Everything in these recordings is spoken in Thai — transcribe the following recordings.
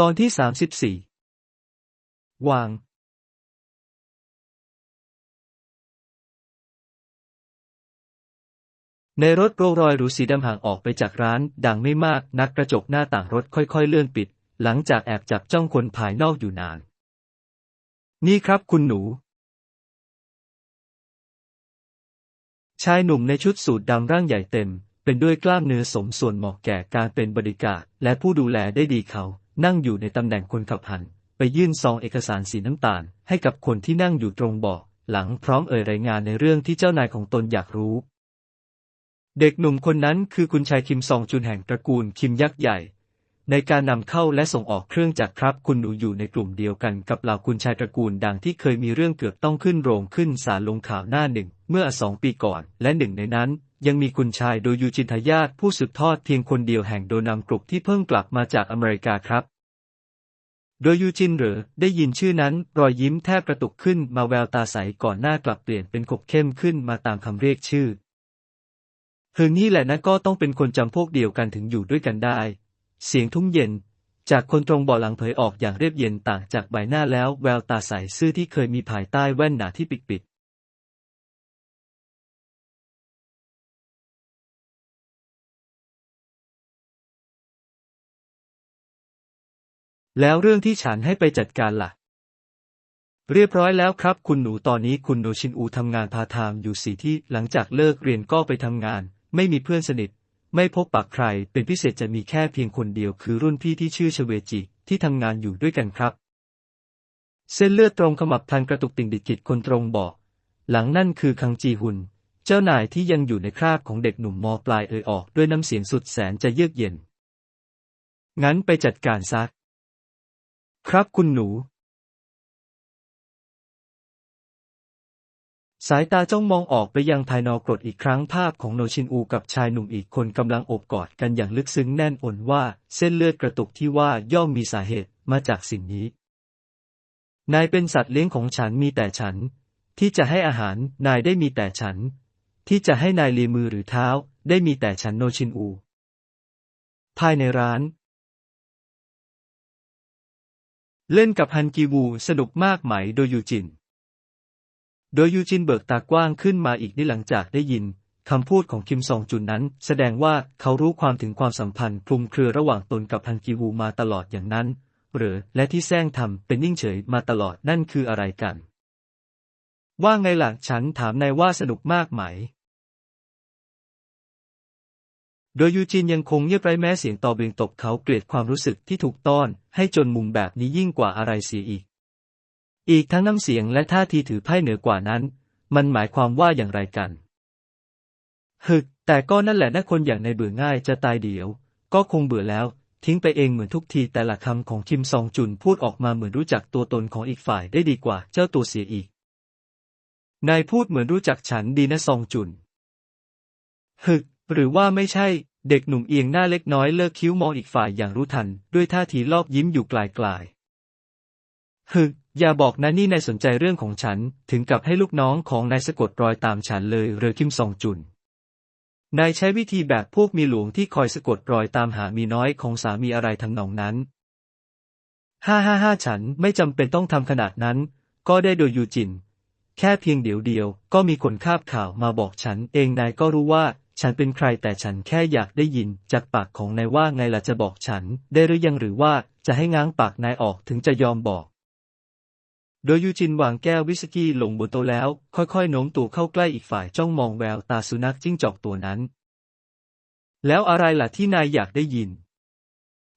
ตอนที่สามสิบสี่วาง ในรถโรลรอยหรูสีดำห่างออกไปจากร้าน ดังไม่มากนักกระจกหน้าต่างรถค่อยๆเลื่อนปิด หลังจากแอบจับจ้องคนภายนอกอยู่นาน นี่ครับคุณหนู ชายหนุ่มในชุดสูทดำร่างใหญ่เต็ม เป็นด้วยกล้ามเนื้อสมส่วนเหมาะแก่การเป็นบริการและผู้ดูแลได้ดีเขา นั่งอยู่ในตำแหน่งคนขับหัน ไปยื่นซองเอกสารสีน้ำตาล ให้กับคนที่นั่งอยู่ตรงเบาะหลังพร้อมเอ่ยรายงานในเรื่องที่เจ้านายของตนอยากรู้ เด็กหนุ่มคนนั้นคือคุณชายคิมซองจุนแห่งตระกูลคิมยักษ์ใหญ่ ในการนำเข้าและส่งออกเครื่องจักรครับคุณหนูอยู่ในกลุ่มเดียวกันกับเหล่าคุณชายตระกูลดังที่เคยมีเรื่องเกือบต้องขึ้นโรงขึ้นศาลลงข่าวหน้าหนึ่งเมื่อสองปีก่อน และหนึ่งในนั้น ยังมีคุณชายโดยูจินทายาทผู้สืบทอดเพียงคนเดียวแห่งโดนำกลุ่มที่เพิ่งกลับมาจากอเมริกาครับ โดยยูจินเหรอได้ยินชื่อนั้น รอยยิ้มแทบกระตุกขึ้นมาแววตาใสก่อนหน้ากลับเปลี่ยนเป็นขบเข้มขึ้นมาตามคำเรียกชื่อเฮอนี่แหละนะก็ต้องเป็นคนจำพวกเดียวกันถึงอยู่ด้วยกันได้ เสียงทุ้มเย็น จากคนตรงเบาะหลังเผยออกอย่างเรียบเย็นต่างจากใบหน้าแล้วแววตาใสซื่อที่เคยมีภายใต้แว่นหนาที่ปิด แล้วเรื่องที่ฉันให้ไปจัดการล่ะ เรียบร้อยแล้วครับ คุณหนูตอนนี้คุณโนชินอูทำงานพาทไทม์อยู่สี่ที่หลังจากเลิกเรียนก็ไปทำงาน ไม่มีเพื่อนสนิท ไม่พบปะใคร เป็นพิเศษจะมีแค่เพียงคนเดียวคือรุ่นพี่ที่ชื่อชเวจิ ที่ทำงานอยู่ด้วยกันครับ เส้นเลือดตรงขมับพลันกระตุกติ่งดิดกิดคนตรงบอก หลังนั่นคือคังจีฮุนเจ้านายที่ยังอยู่ในคราบของเด็กหนุ่มมปลายเอ่ยออกด้วยน้ำเสียงสุดแสนจะเยือกเย็น งั้นไปจัดการซัก ครับคุณหนู สายตาจ้องมองออกไปยังภายนอกรดอีกครั้งภาพของโนชินอูกับชายหนุ่มอีกคนกำลังโอบกอดกันอย่างลึกซึ้งแน่นอนว่า เส้นเลือดกระตุกที่ว่าย่อมมีสาเหตุมาจากสิ่งนี้ นายเป็นสัตว์เลี้ยงของฉันมีแต่ฉัน ที่จะให้อาหารนายได้มีแต่ฉัน ที่จะให้นายเลียมือหรือเท้าได้มีแต่ฉันโนชินอู ภายในร้าน เล่นกับฮันกีวูสนุกมากไหมโดยยูจิน โดยยูจินเบิกตากว้างขึ้นมาอีกนี่หลังจากได้ยินคำพูดของคิมซองจุนนั้น แสดงว่าเขารู้ความถึงความสัมพันธ์คลุมเครือระหว่างตนกับฮันกีวูมาตลอดอย่างนั้น หรือและที่แซงทำเป็นนิ่งเฉยมาตลอดนั่นคืออะไรกัน ว่าไงหล่ะฉันถามนายว่าสนุกมากไหม โดยยูจินยังคงเงียบไร้แม้เสียงตอเบงตบเขาเกลียดความรู้สึกที่ถูกต้อน ให้จนมุมแบบนี้ยิ่งกว่าอะไรเสียอีก อีกทั้งน้ำเสียงและท่าทีถือไพ่เหนือกว่านั้น มันหมายความว่าอย่างไรกัน ฮึก แต่ก็นั่นแหละนะคนอย่างในเบื่อง่ายจะตายเดียว ก็คงเบื่อแล้ว ทิ้งไปเองเหมือนทุกทีแต่ละคำของคิมซองจุนพูดออกมาเหมือนรู้จักตัวตนของอีกฝ่ายได้ดีกว่าเจ้าตัวเสียอีก นายพูดเหมือนรู้จักฉันดีนะซองจุน ฮึก หรือว่าไม่ใช่ เด็กหนุ่มเอียงหน้าเล็กน้อยเลิกคิ้วมองอีกฝ่ายอย่างรู้ทัน ด้วยท่าทีรอบยิ้มอยู่ไกลๆฮึอย่าบอกนะนี่นายสนใจเรื่องของฉัน ถึงกับให้ลูกน้องของนายสะกดรอยตามฉันเลยเรือคิมซองจุน นายใช้วิธีแบบพวกมีหลวงที่คอยสะกดรอยตามหามีน้อยของสามีอะไรทำนองนั้น ฮ่าฮ่าฮ่าฉันไม่จำเป็นต้องทำขนาดนั้น ก็ได้โดยยูจิน แค่เพียงเดี๋ยวเดียว ก็มีคนคาบข่าวมาบอกฉันเองนายก็รู้ว่า ฉันเป็นใครแต่ฉันแค่อยากได้ยินจากปากของนายว่าไงล่ะจะบอกฉัน ได้หรือยังหรือว่าจะให้ง้างปากนายออกถึงจะยอมบอก โดยยูจินวางแก้ววิสกี้ลงบนโต๊ะแล้ว ค่อยๆโน้มตัวเข้าใกล้อีกฝ่ายจ้องมองแววตาสุนัขจิ้งจอกตัวนั้น แล้วอะไรล่ะที่นายอยากได้ยิน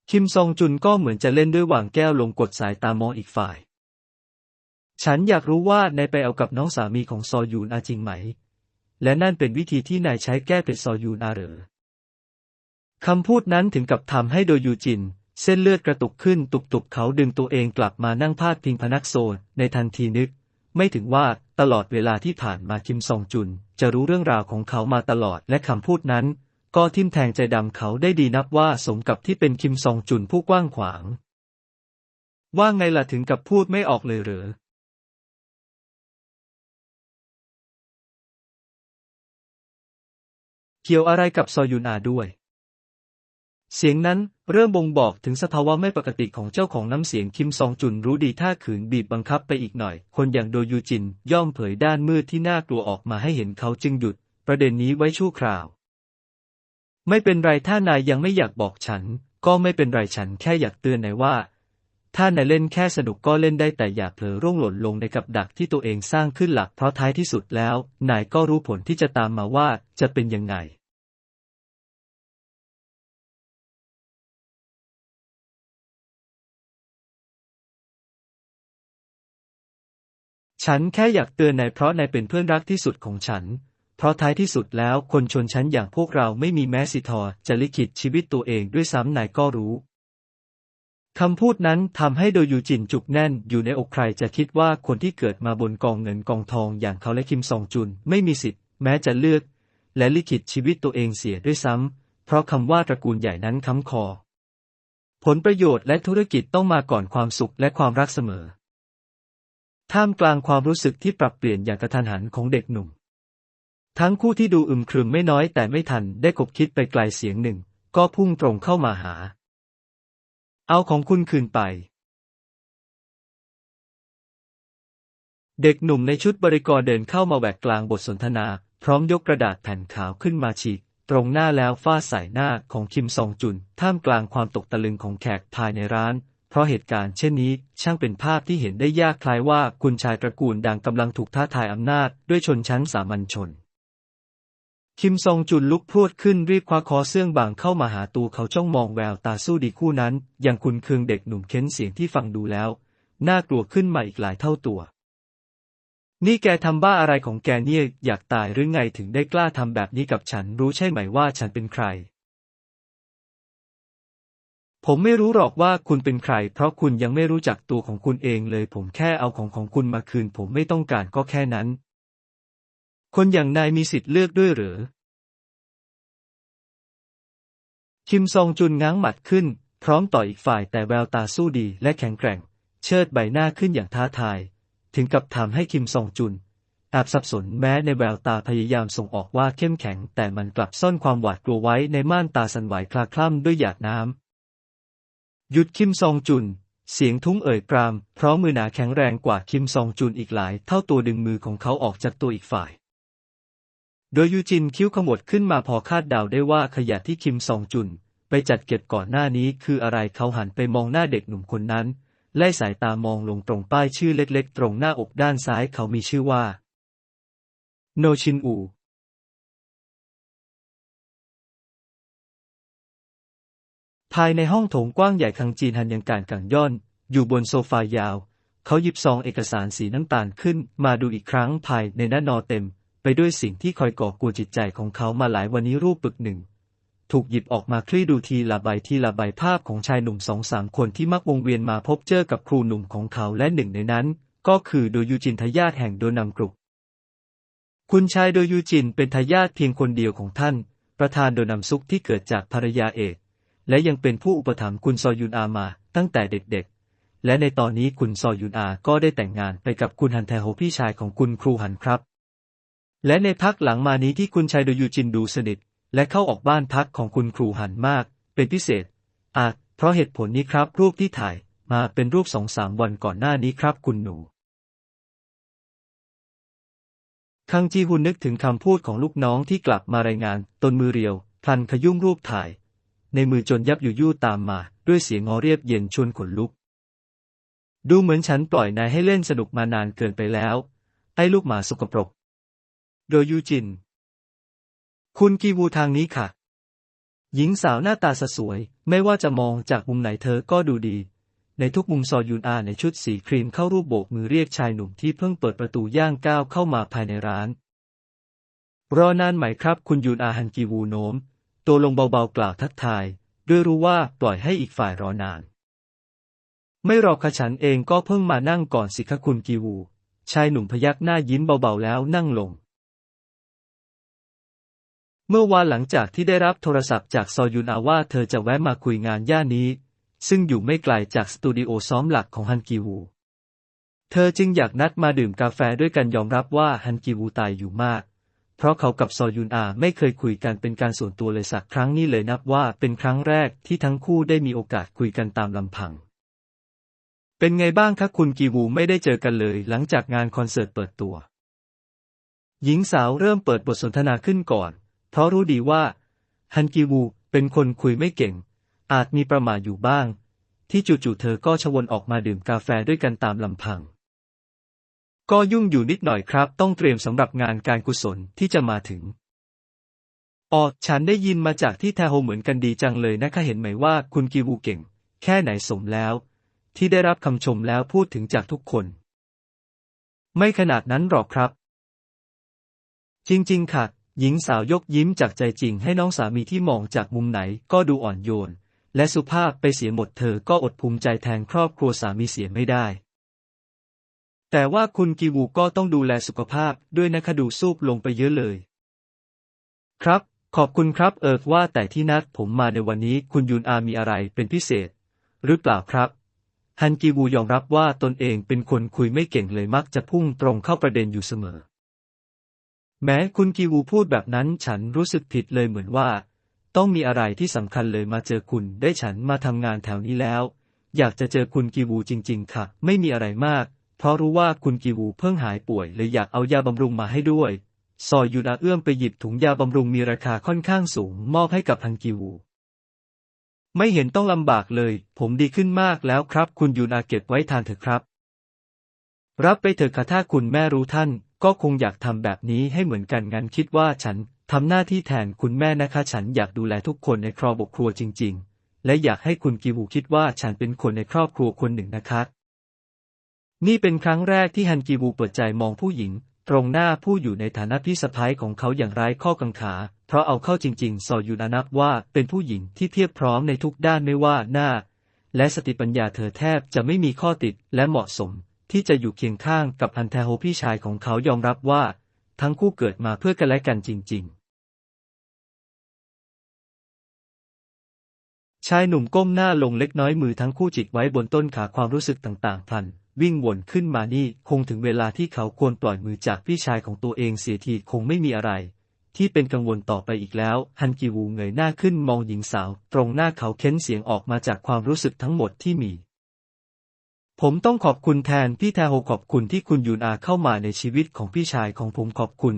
คิมซองจุนก็เหมือนจะเล่นด้วยวางแก้วลงกดสายตามองอีกฝ่าย ฉันอยากรู้ว่านายไปเอากับน้องสามีของซอยูนอาจริงไหม และนั่นเป็นวิธีที่นายใช้แก้เผ็ดซอยูนาเหรอคำพูดนั้นถึงกับทำให้โดยยูจิน เส้นเลือดกระตุกขึ้นตุบๆเขาดึงตัวเองกลับมานั่งพาดพิงพนักโซนในทันทีนึก ไม่ถึงว่าตลอดเวลาที่ผ่านมาคิมซองจุน จะรู้เรื่องราวของเขามาตลอดและคำพูดนั้น ก็ทิ่มแทงใจดำเขาได้ดีนับว่าสมกับที่เป็นคิมซองจุนผู้กว้างขวาง ว่าไงล่ะถึงกับพูดไม่ออกเลยเหรอ เกี่ยวอะไรกับซอยุนอาด้วย เสียงนั้นเริ่มบ่งบอกถึงสภาวะไม่ปกติของเจ้าของน้ำเสียงคิมซองจุนรู้ดีถ้าขืนบีบบังคับไปอีกหน่อย คนอย่างโดยูจินย่อมเผยด้านมืดที่น่ากลัวออกมาให้เห็นเขาจึงหยุด ประเด็นนี้ไว้ชั่วคราว ไม่เป็นไรถ้านายยังไม่อยากบอกฉัน ก็ไม่เป็นไรฉันแค่อยากเตือนนายว่า ถ้านายเล่นแค่สนุกก็เล่นได้แต่อย่าเผลอร่วงหล่นลงในกับดักที่ตัวเองสร้างขึ้นหลักเพราะท้ายที่สุดแล้ว นายก็รู้ผลที่จะตามมาว่าจะเป็นยังไง ฉันแค่อยากเตือนนายเพราะนายเป็นเพื่อนรักที่สุดของฉัน เพราะท้ายที่สุดแล้วคนชนชั้นอย่างพวกเราไม่มีแม้สิทอจะลิขิตชีวิตตัวเองด้วยซ้ำนายก็รู้ คำพูดนั้นทำให้โดยูจินจุกแน่นอยู่ในอกใครจะคิดว่าคนที่เกิดมาบนกองเงินกองทองอย่างเขาและคิมซองจุนไม่มีสิทธิ์แม้จะเลือก และลิขิตชีวิตตัวเองเสียด้วยซ้ำเพราะคำว่าตระกูลใหญ่นั้นค้ำคอ ผลประโยชน์และธุรกิจต้องมาก่อนความสุขและความรักเสมอ ท่ามกลางความรู้สึกที่ปรับเปลี่ยนอย่างกระทันหันของเด็กหนุ่ม ทั้งคู่ที่ดูอึมครึมไม่น้อยแต่ไม่ทันได้คบคิดไปไกลเสียงหนึ่ง ก็พุ่งตรงเข้ามาหา เอาของคุณคืนไป เด็กหนุ่มในชุดบริกรเดินเข้ามาแหวกกลางบทสนทนา พร้อมยกกระดาษแผ่นขาวขึ้นมาฉีก ตรงหน้าแล้วฟาดใส่หน้าของคิมซองจุน ท่ามกลางความตกตะลึงของแขกภายในร้าน เพราะเหตุการณ์เช่นนี้ช่างเป็นภาพที่เห็นได้ยากคล้ายว่าคุณชายตระกูลดังกำลังถูกท้าทายอำนาจด้วยชนชั้นสามัญชน คิมซองจุนลุกพรวดขึ้นรีบคว้าคอเสื้องบางเข้ามาหาตูเขาจ้องมองแววตาสู้ดีคู่นั้น อย่างคุณเคืองเด็กหนุ่มเค้นเสียงที่ฟังดูแล้ว น่ากลัวขึ้นมาอีกหลายเท่าตัว นี่แกทำบ้าอะไรของแกเนี่ยอยากตายหรือไงถึงได้กล้าทำแบบนี้กับฉันรู้ใช่ไหมว่าฉันเป็นใคร ผมไม่รู้หรอกว่าคุณเป็นใคร เพราะคุณยังไม่รู้จักตัวของคุณเองเลยผมแค่เอาของของคุณมาคืน ผมไม่ต้องการก็แค่นั้น คนอย่างนายมีสิทธิ์เลือกด้วยหรือ คิมซองจุนง้างหมัดขึ้น พร้อมต่ออีกฝ่ายแต่แววตาสู้ดีและแข็งแกร่ง เชิดใบหน้าขึ้นอย่างท้าทาย ถึงกับทำให้คิมซองจุนแอบสับสนแม้ในแววตาพยายามส่งออกว่าเข้มแข็ง แต่มันกลับซ่อนความหวาดกลัวไว้ในม่านตาสันไหวคลาคล่ำด้วยหยาดน้ำหยุดคิมซองจุนเสียงทุ้งเอ่ยปราม เพราะมือหนาแข็งแรงกว่าคิมซองจุนอีกหลาย เท่าตัวดึงมือของเขาออกจากตัวอีกฝ่าย โดยยูจินคิ้วขมวดขึ้นมาพอคาดเดาได้ว่าขยะที่คิมซองจุน ไปจัดเก็บก่อนหน้านี้คืออะไรเขาหันไปมองหน้าเด็กหนุ่มคนนั้น ไล่สายตามองลงตรงป้ายชื่อเล็กๆ ตรงหน้าอกด้านซ้ายเขามีชื่อว่า โนชินอูภายในห้องโถงกว้างใหญ่คังจีนหันยังการกังย่อน อยู่บนโซฟายาว เขาหยิบซองเอกสารสีน้ำตาลขึ้นมาดูอีกครั้งภายในหน้านอเต็ม ไปด้วยสิ่งที่คอยก่อกวนจิตใจของเขามาหลายวันนี้รูปปึกหนึ่ง ถูกหยิบออกมาคลี่ดูทีละใบทีละใบภาพของชายหนุ่มสองสามคนที่มักวงเวียนมาพบเจอกับครูหนุ่มของเขาและหนึ่งในนั้น ก็คือโดยูจินทายาทแห่งโดนัมกรุคุณชายโดยูจินเป็นทายาทเพียงคนเดียวของท่าน ประธานโดนัมซุกที่เกิดจากภรรยาเอกและยังเป็นผู้อุปถัมภ์คุณซอยุนอามาตั้งแต่เด็กๆ และในตอนนี้คุณซอยุนอาก็ได้แต่งงานไปกับคุณฮันแทโฮพี่ชายของคุณครูหันครับ และในพักหลังมานี้ที่คุณชายโดยูจินดูสนิท และเข้าออกบ้านพักของคุณครูหันมาก เป็นพิเศษ อาจเพราะเหตุผลนี้ครับรูปที่ถ่ายมาเป็นรูปสองสามวันก่อนหน้านี้ครับคุณหนู คังจีฮุนนึกถึงคำพูดของลูกน้องที่กลับมารายงาน ตนมือเรียวพลันขยุ่มรูปถ่าย ในมือจนยับอยุยู่ตามมา ด้วยเสียงงอเรียบเย็นชวนขนลุก ดูเหมือนฉันปล่อยนายให้เล่นสนุกมานานเกินไปแล้ว ไอ้ลูกหมาสกปรก โดยยูจิน คุณกีวูทางนี้ค่ะ หญิงสาวหน้าตาสสวย ไม่ว่าจะมองจากมุมไหนเธอก็ดูดี ในทุกมุมซอยุนอาในชุดสีครีมเข้ารูปโบกมือเรียกชายหนุ่มที่เพิ่งเปิดประตูย่างก้าวเข้ามาภายในร้าน รอนานไหมครับ คุณยุนอาฮันกีวูโน้ม ตัวลงเบาๆกล่าวทักทาย ด้วยรู้ว่าปล่อยให้อีกฝ่ายรอนานไม่รอค่ะฉันเองก็เพิ่งมานั่งก่อนสิคะคุณกีวู ชายหนุ่มพยักหน้ายิ้มเบาๆแล้วนั่งลง เมื่อวานหลังจากที่ได้รับโทรศัพท์จากซอยุนอาว่าเธอจะแวะมาคุยงานย่านนี้ ซึ่งอยู่ไม่ไกลจากสตูดิโอซ้อมหลักของฮันกีวู เธอจึงอยากนัดมาดื่มกาแฟด้วยกันยอมรับว่าฮันกีวูตายอยู่มาก เพราะเขากับซอยุนอาไม่เคยคุยกันเป็นการส่วนตัวเลยสักครั้งนี่เลยนับว่าเป็นครั้งแรกที่ทั้งคู่ได้มีโอกาสคุยกันตามลำพัง เป็นไงบ้างคะคุณกีวูไม่ได้เจอกันเลยหลังจากงานคอนเสิร์ตเปิดตัว หญิงสาวเริ่มเปิดบทสนทนาขึ้นก่อน เพราะรู้ดีว่า ฮันกีวูเป็นคนคุยไม่เก่ง อาจมีประมาทอยู่บ้าง ที่จู่ๆเธอก็ชวนออกมาดื่มกาแฟด้วยกันตามลำพัง ก็ยุ่งอยู่นิดหน่อยครับ ต้องเตรียมสำหรับงานการกุศลที่จะมาถึงอ๋อฉันได้ยินมาจากที่แทโฮเหมือนกันดีจังเลยนะคะเห็นไหมว่าคุณกีวูเก่ง แค่ไหนสมแล้ว ที่ได้รับคำชมแล้วพูดถึงจากทุกคน ไม่ขนาดนั้นหรอกครับ จริง ๆ ค่ะ หญิงสาวยกยิ้มจากใจจริงให้น้องสามีที่มองจากมุมไหนก็ดูอ่อนโยน และสุภาพไปเสียหมดเธอก็อดภูมิใจแทนครอบครัวสามีเสียไม่ได้ แต่ว่าคุณกีวูก็ต้องดูแลสุขภาพด้วยนะคะดูซูบลงไปเยอะเลย ครับ ขอบคุณครับเอิร์กว่าแต่ที่นัดผมมาในวันนี้คุณยุนอามีอะไรเป็นพิเศษ หรือเปล่าครับฮันกีวูยอมรับว่าตนเองเป็นคนคุยไม่เก่งเลยมักจะพุ่งตรงเข้าประเด็นอยู่เสมอ แม้คุณกีวูพูดแบบนั้นฉันรู้สึกผิดเลยเหมือนว่า ต้องมีอะไรที่สำคัญเลยมาเจอคุณได้ฉันมาทำงานแถวนี้แล้ว อยากจะเจอคุณกีวูจริง ๆ ค่ะ ไม่มีอะไรมาก เพราะรู้ว่าคุณกีวูเพิ่งหายป่วยเลยอยากเอายาบำรุงมาให้ด้วย ซอยยูนาเอื้อมไปหยิบถุงยาบำรุงมีราคาค่อนข้างสูงมอบให้กับฮันกีวูไม่เห็นต้องลำบากเลย ผมดีขึ้นมากแล้วครับ คุณยูนาเก็บไว้ทานเถอะครับ รับไปเถอะค่ะถ้าคุณแม่รู้ท่าน ก็คงอยากทำแบบนี้ให้เหมือนกันงั้นคิดว่าฉันทำหน้าที่แทนคุณแม่นะคะ ฉันอยากดูแลทุกคนในครอบครัวจริง ๆ และอยากให้คุณกีวูคิดว่าฉันเป็นคนในครอบครัวคนหนึ่งนะคะนี่เป็นครั้งแรกที่ฮันกีวูเปิดใจมองผู้หญิง ตรงหน้าผู้อยู่ในฐานะพี่สะพ้ายของเขาอย่างไร้ข้อกังขา เพราะเอาเข้าจริง ๆ ซอยูนานับว่าเป็นผู้หญิงที่เทียบพร้อมในทุกด้านไม่ว่าหน้า และสติปัญญาเธอแทบจะไม่มีข้อติดและเหมาะสม ที่จะอยู่เคียงข้างกับฮันแทโฮพี่ชายของเขายอมรับว่า ทั้งคู่เกิดมาเพื่อกันและกันจริง ๆ ชายหนุ่มก้มหน้าลงเล็กน้อยมือทั้งคู่จิกไว้บนต้นขาความรู้สึกต่างๆพันวิ่งวนขึ้นมานี่คงถึงเวลาที่เขาควรปล่อยมือจากพี่ชายของตัวเองเสียทีคงไม่มีอะไร ที่เป็นกังวลต่อไปอีกแล้ว ฮันกิวูเงยหน้าขึ้นมองหญิงสาว ตรงหน้าเขาเค้นเสียงออกมาจากความรู้สึกทั้งหมดที่มี ผมต้องขอบคุณแทนพี่แทโฮขอบคุณที่คุณยูนอาเข้ามาในชีวิตของพี่ชายของผมขอบคุณ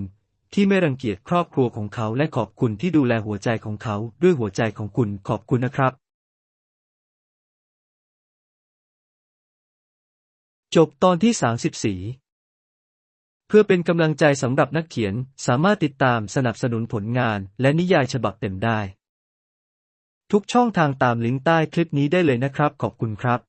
ที่ไม่รังเกียจครอบครัวของเขาและขอบคุณที่ดูแลหัวใจของเขาด้วยหัวใจของคุณขอบคุณนะครับ จบตอนที่ 34 เพื่อเป็นกำลังใจสำหรับนักเขียนสามารถติดตามสนับสนุนผลงานและนิยายฉบับเต็มได้ ทุกช่องทางตามลิงก์ใต้คลิปนี้ได้เลยนะครับ ขอบคุณครับ